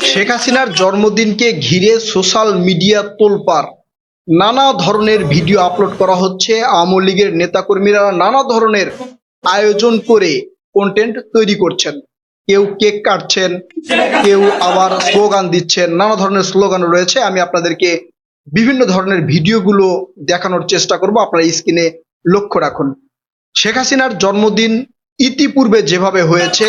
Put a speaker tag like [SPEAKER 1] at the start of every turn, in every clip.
[SPEAKER 1] শেখ হাসিনার জন্মদিনকে ঘিরে social media তোলপাড়। নানা ধরনের ভিডিও আপলোড করা হচ্ছে। আওয়ামী লীগের নেতাকর্মীরা নানা ধরনের আয়োজন করে কন্টেন্ট তৈরি করছেন। কেউ কেক কাটছেন, কেউ আবার স্লোগান দিচ্ছেন। নানা ধরনের স্লোগান রয়েছে। আমি আপনাদেরকে বিভিন্ন ধরনের ভিডিওগুলো দেখানোর চেষ্টা করব। আপনারা স্ক্রিনে লক্ষ্য রাখুন। শেখ হাসিনার জন্মদিন ইতিপূর্বে যেভাবে হয়েছে,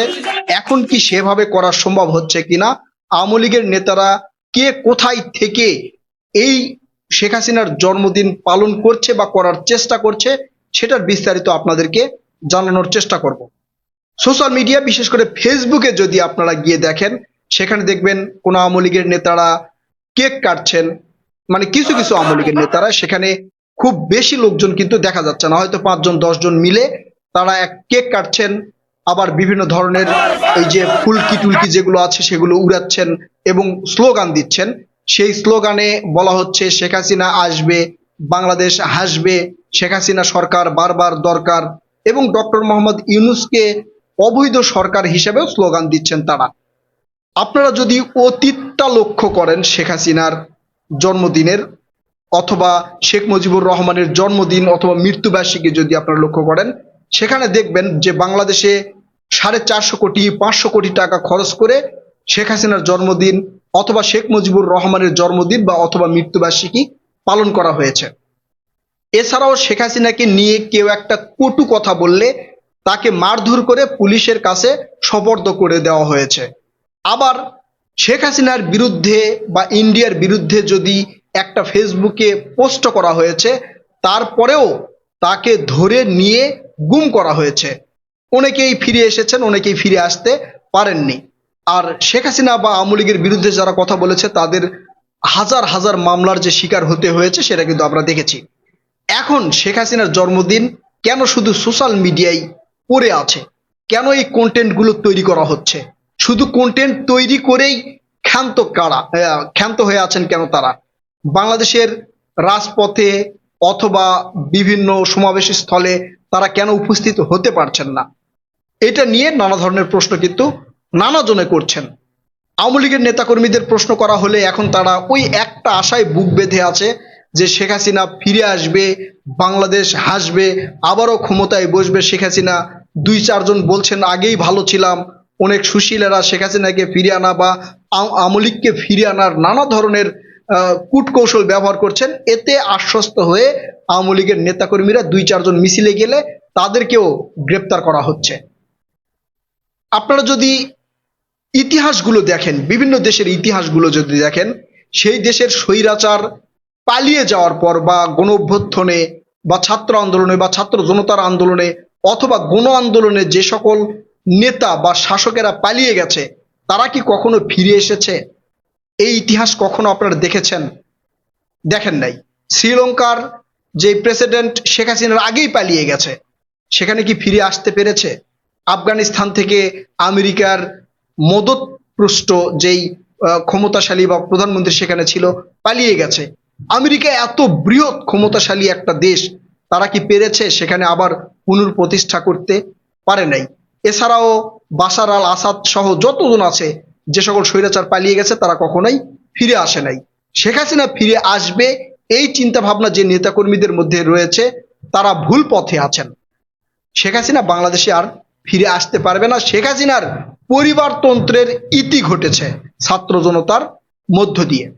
[SPEAKER 1] এখন কি সেভাবে করা সম্ভব হচ্ছে কিনা, আওয়ামী লীগের নেতারা কে কোথায় থেকে এই শেখ হাসিনার জন্মদিন পালন করছে বা করার চেষ্টা করছে, সেটার বিস্তারিত আপনাদেরকে জানানোর চেষ্টা করব। সোশ্যাল মিডিয়া, বিশেষ করে ফেসবুকে যদি আপনারা গিয়ে দেখেন, সেখানে দেখবেন কোন আওয়ামী লীগের নেতারা কেক কাটছেন মানে কিছু কিছু আওয়ামী লীগের নেতারা সেখানে খুব বেশি লোকজন কিন্তু দেখা যাচ্ছে না, হয়তো পাঁচজন, দশজন মিলে তারা এক কেক কাটছেন, আবার বিভিন্ন ধরনের এই যে ফুলকি টুলকি যেগুলো আছে সেগুলো উড়াচ্ছেন এবং স্লোগান দিচ্ছেন। সেই স্লোগানে বলা হচ্ছে, শেখ হাসিনা আসবে, বাংলাদেশ হাসবে, শেখ হাসিনা সরকার বারবার দরকার। এবং ডক্টর মোহাম্মদ ইউনুসকে অবৈধ সরকার হিসেবেও স্লোগান দিচ্ছেন তারা। আপনারা যদি অতীতটা লক্ষ্য করেন, শেখ হাসিনার জন্মদিনের অথবা শেখ মুজিবুর রহমানের জন্মদিন অথবা মৃত্যুবার্ষিকী যদি আপনারা লক্ষ্য করেন সেখানে দেখবেন যে বাংলাদেশে সাড়ে চারশো কোটি, পাঁচশো কোটি টাকা খরচ করে শেখ হাসিনার জন্মদিন অথবা শেখ মুজিবুর রহমানের জন্মদিন বা অথবা মৃত্যুবার্ষিকী পালন করা হয়েছে। এছাড়াও শেখ হাসিনাকে নিয়ে কেউ একটা কটু কথা বললে তাকে মারধর করে পুলিশের কাছে সপর্দ করে দেওয়া হয়েছে। আবার শেখ হাসিনার বিরুদ্ধে বা ইন্ডিয়ার বিরুদ্ধে যদি একটা ফেসবুকে পোস্ট করা হয়েছে, তারপরেও তাকে ধরে নিয়ে গুম করা হয়েছে। অনেকেই ফিরে এসেছেন, অনেকেই ফিরে আসতে পারেননি। আর শেখ হাসিনা বা আওয়ামী লীগের বিরুদ্ধে যারা কথা বলেছে, তাদের হাজার হাজার মামলার যে শিকার হতে হয়েছে, সেটা কিন্তু আমরা দেখেছি। এখন শেখ হাসিনার জন্মদিন কেন শুধু সোশ্যাল মিডিয়ায় পড়ে আছে? কেন এই কন্টেন্টগুলো তৈরি করা হচ্ছে? শুধু কন্টেন্ট তৈরি করেই ক্ষান্ত কারা ক্ষান্ত হয়ে আছেন কেন তারা? বাংলাদেশের রাজপথে অথবা বিভিন্ন সমাবেশ স্থলে তারা কেন উপস্থিত হতে পারছেন না? এটা নিয়ে নানা ধরনের প্রশ্ন কিন্তু নানা জনে করছেন। আওয়ামী লীগের নেতাকর্মীদের প্রশ্ন করা হলে এখন তারা ওই একটা আশায় বুক বেঁধে আছে যে শেখ হাসিনা ফিরে আসবে, বাংলাদেশ হাসবে, আবারও ক্ষমতায় বসবে শেখ হাসিনা। দুই চারজন বলছেন, আগেই ভালো ছিলাম, অনেক সুশীলেরা শেখ হাসিনাকে ফিরিয়ে আনা বা আও- আওয়ামী লীগকে ফিরে আনার নানা ধরনের কূটকৌশল ব্যবহার করছেন। এতে আশ্বস্ত হয়ে আওয়ামী লীগের নেতাকর্মীরা দুই, চারজন মিছিলে গেলে তাদেরকেও গ্রেপ্তার করা হচ্ছে। আপনারা যদি ইতিহাসগুলো দেখেন, বিভিন্ন দেশের ইতিহাসগুলো যদি দেখেন, সেই দেশের স্বৈরাচার পালিয়ে যাওয়ার পর বা গণ অভ্যুত্থানে বা ছাত্র আন্দোলনে বা ছাত্র জনতার আন্দোলনে অথবা গণ আন্দোলনে যে সকল নেতা বা শাসকেরা পালিয়ে গেছে, তারা কি কখনো ফিরে এসেছে? এই ইতিহাস কখনো আপনারা দেখেছেন? দেখেন নাই। শ্রীলঙ্কার যে প্রেসিডেন্ট শেখ হাসিনার আগেই পালিয়ে গেছে, সেখানে কি ফিরে আসতে পেরেছে? আফগানিস্তান থেকে আমেরিকার মদতপুষ্ট যেই ক্ষমতাশালী বা প্রধানমন্ত্রী সেখানে ছিল, পালিয়ে গেছে। আমেরিকা এত বৃহৎ ক্ষমতাশালী একটা দেশ, তারা কি পেরেছে সেখানে আবার পুনর্প্রতিষ্ঠা করতে? পারে নাই। এছাড়াও বাশার আল আসাদ সহ যতজন আছে যে সকল স্বৈরাচার পালিয়ে গেছে, তারা কখনোই ফিরে আসে নাই। শেখ হাসিনা ফিরে আসবে এই চিন্তা ভাবনা যে নেতাকর্মীদের মধ্যে রয়েছে, তারা ভুল পথে আছেন। শেখ হাসিনা বাংলাদেশে আর ফিরে আসতে পারবে না। শেখ হাসিনার পরিবারতন্ত্রের ইতি ঘটেছে ছাত্র জনতার মধ্য দিয়ে।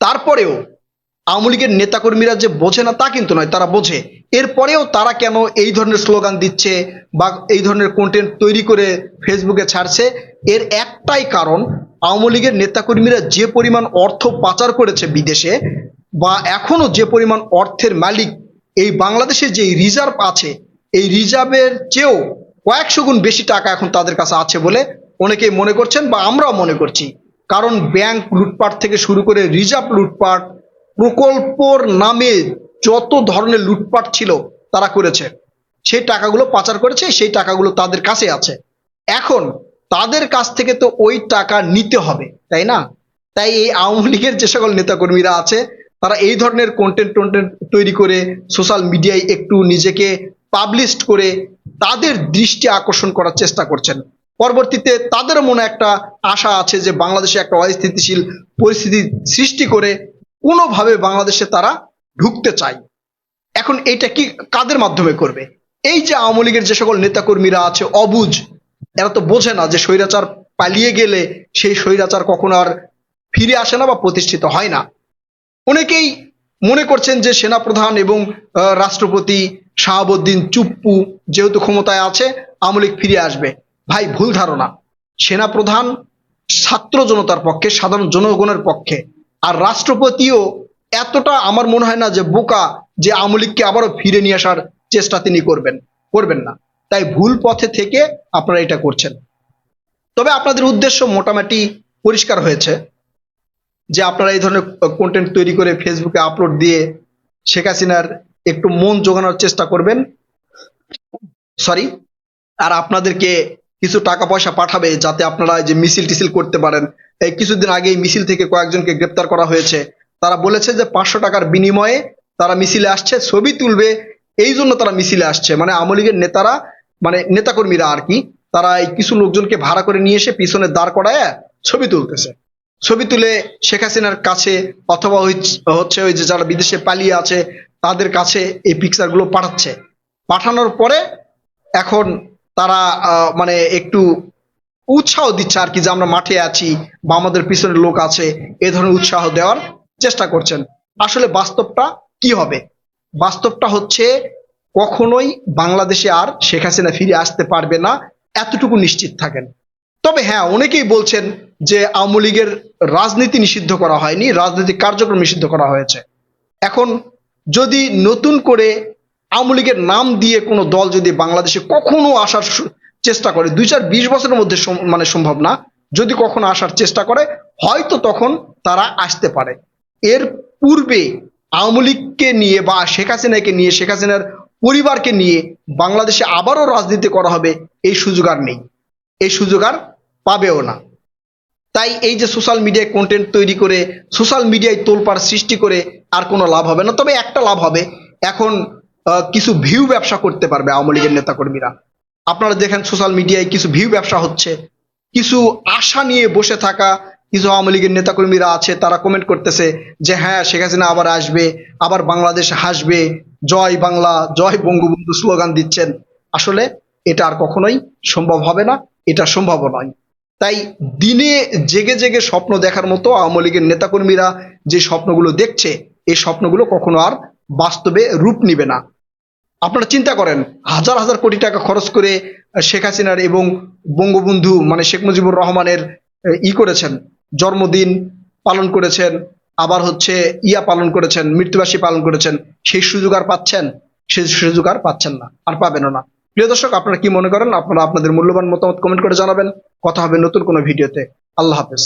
[SPEAKER 1] তারপরেও আওয়ামী লীগের নেতাকর্মীরা যে বোঝে না, তা কিন্তু নয়, তারা বোঝে। এরপরেও তারা কেন এই ধরনের স্লোগান দিচ্ছে বা এই ধরনের কন্টেন্ট তৈরি করে ফেসবুকে ছাড়ছে? এর একটাই কারণ, আওয়ামী লীগের নেতাকর্মীরা যে পরিমাণ অর্থ পাচার করেছে বিদেশে বা এখনও যে পরিমাণ অর্থের মালিক, এই বাংলাদেশে যে রিজার্ভ আছে, এই রিজার্ভের চেয়েও কয়েকশো গুণ বেশি টাকা এখন তাদের কাছে আছে বলে অনেকেই মনে করছেন বা আমরাও মনে করছি। কারণ ব্যাংক লুটপাট থেকে শুরু করে রিজার্ভ লুটপাট প্রকল্পর নামে যত ধরনের লুটপাট ছিল, তারা করেছে। সেই টাকাগুলো পাচার করেছে, সেই টাকাগুলো তাদের কাছে আছে। এখন তাদের কাছ থেকে তো ওই টাকা নিতে হবে, তাই না? তাই এই আওয়ামী লীগের যে সকল নেতাকর্মীরা আছে, তারা এই ধরনের কন্টেন্ট টন্টেন্ট তৈরি করে সোশ্যাল মিডিয়ায় একটু নিজেকে পাবলিশ করে তাদের দৃষ্টি আকর্ষণ করার চেষ্টা করছেন। পরবর্তীতে তাদের মনে একটা আশা আছে যে বাংলাদেশে একটা অস্থিতিশীল পরিস্থিতি সৃষ্টি করে কোনোভাবে বাংলাদেশে তারা ঢুকতে চায়। এখন এটা কি কাদের মাধ্যমে করবে? এই যে আওয়ামী লীগের যে সকল নেতাকর্মীরা আছে, অবুজ, এরা তো বোঝে না যে স্বৈরাচার পালিয়ে গেলে সেই স্বৈরাচার কখনো আর ফিরে আসে না বা প্রতিষ্ঠিত হয় না। অনেকেই মনে করছেন যে সেনাপ্রধান এবং রাষ্ট্রপতি শাহাবুদ্দিন চুপ্পু যেহেতু ক্ষমতায় আছে, আওয়ামী লীগ ফিরে আসবে। ভাই, ভুল ধারণা। সেনাপ্রধান ছাত্র জনতার পক্ষে, সাধারণ জনগণের পক্ষে আর রাষ্ট্রপতিও এতটা আমার মনে হয় না যে বোকা যে আওয়ামী লীগকে আবারও ফিরে নিয়ে আসার চেষ্টা তিনি করবেন করবেন না। তাই ভুল পথে থেকে আপনারা এটা করছেন। তবে আপনাদের উদ্দেশ্য মোটামুটি পরিষ্কার হয়েছে যে আপনারা এই ধরনের কন্টেন্ট তৈরি করে ফেসবুকে আপলোড দিয়ে শেখ হাসিনার একটু মন জোগানোর চেষ্টা করবেন। সরি আর আপনাদেরকে কিছু টাকা পয়সা পাঠাবে যাতে আপনারা যে মিছিল টিছিল করতে পারেন। এই কিছুদিন আগে এই মিছিল থেকে কয়েকজনকে গ্রেপ্তার করা হয়েছে। তারা বলেছে যে পাঁচশো টাকার বিনিময়ে তারা মিছিলে আসছে, ছবি তুলবে, এই জন্য তারা মিছিলে আসছে। মানে আওয়ামী লীগের নেতারা মানে নেতাকর্মীরা আর কি, তারা এই কিছু লোকজনকে ভাড়া করে নিয়ে এসে পিছনে দাঁড় করায় ছবি তুলতেছে। ছবি তুলে শেখ হাসিনার কাছে অথবা হচ্ছে ওই যে যারা বিদেশে পালিয়ে আছে, তাদের কাছে এই পিকচারগুলো পাঠাচ্ছে। পাঠানোর পরে এখন তারা মানে একটু উৎসাহ দিচ্ছে আর কি যে আমরা মাঠে আছি বা আমাদের পিছনে লোক আছে, এ ধরনের উৎসাহ দেওয়ার চেষ্টা করছেন। আসলে বাস্তবটা কি হবে? বাস্তবটা হচ্ছে কখনোই বাংলাদেশে আর শেখ হাসিনা ফিরে আসতে পারবে না, এতটুকু নিশ্চিত থাকেন। তবে হ্যাঁ অনেকেই বলছেন যে আওয়ামী লীগের রাজনীতি নিষিদ্ধ করা হয়নি, রাজনৈতিক কার্যক্রম নিষিদ্ধ করা হয়েছে। এখন যদি নতুন করে আওয়ামী লীগের নাম দিয়ে কোনো দল যদি বাংলাদেশে কখনো আসার চেষ্টা করে। দুই চার বিশ বছরের মধ্যে মানে সম্ভব না। যদি কখনো আসার চেষ্টা করে, হয়তো তখন তারা আসতে পারে। এর পূর্বে আওয়ামী লীগকে নিয়ে বা শেখ হাসিনাকে নিয়ে, শেখ হাসিনার পরিবারকে নিয়ে বাংলাদেশে আবারও রাজনীতি করা হবে, এই সুযোগ আর নেই। এই সুযোগ আর পাবেও না। তাই এই যে সোশ্যাল মিডিয়ায় কন্টেন্ট তৈরি করে সোশ্যাল মিডিয়ায় তোলপাড় সৃষ্টি করে আর কোনো লাভ হবে না। তবে একটা লাভ হবে। এখন কিছু ভিউ ব্যবসা করতে পারবে আওয়ামী লীগের নেতাকর্মীরা। আপনারা দেখেন সোশ্যাল মিডিয়ায় কিছু ভিউ ব্যবসা হচ্ছে। কিছু আশা নিয়ে বসে থাকা কিছু আওয়ামী লীগের নেতাকর্মীরা আছে, তারা কমেন্ট করতেছে যে হ্যাঁ শেখ হাসিনা আবার আসবে, আবার বাংলাদেশ হাসবে, জয় বাংলা, জয় বঙ্গবন্ধু স্লোগান দিচ্ছেন। আসলে এটা আর কখনোই সম্ভব হবে না, এটা সম্ভব নয়। তাই দিনে জেগে জেগে স্বপ্ন দেখার মতো আওয়ামী লীগের নেতাকর্মীরা যে স্বপ্নগুলো দেখছে, এই স্বপ্নগুলো কখনো আর বাস্তবে রূপ নিবে না। আপনারা চিন্তা করেন, হাজার হাজার কোটি টাকা খরচ করে শেখ হাসিনার এবং বঙ্গবন্ধু মানে শেখ মুজিবুর রহমানের ই করেছেন, জন্মদিন পালন করেছেন, আবার হচ্ছে ইয়া পালন করেছেন মৃত্যুবাসী পালন করেছেন, সেই সুযোগ আর পাচ্ছেন, সেই সুযোগ আর পাচ্ছেন না, আর পাবেনও না। প্রিয় দর্শক, আপনারা কি মনে করেন? আপনারা আপনাদের মূল্যবান মতামত কমেন্ট করে জানাবেন। কথা হবে নতুন কোনো ভিডিওতে। আল্লাহ হাফেজ।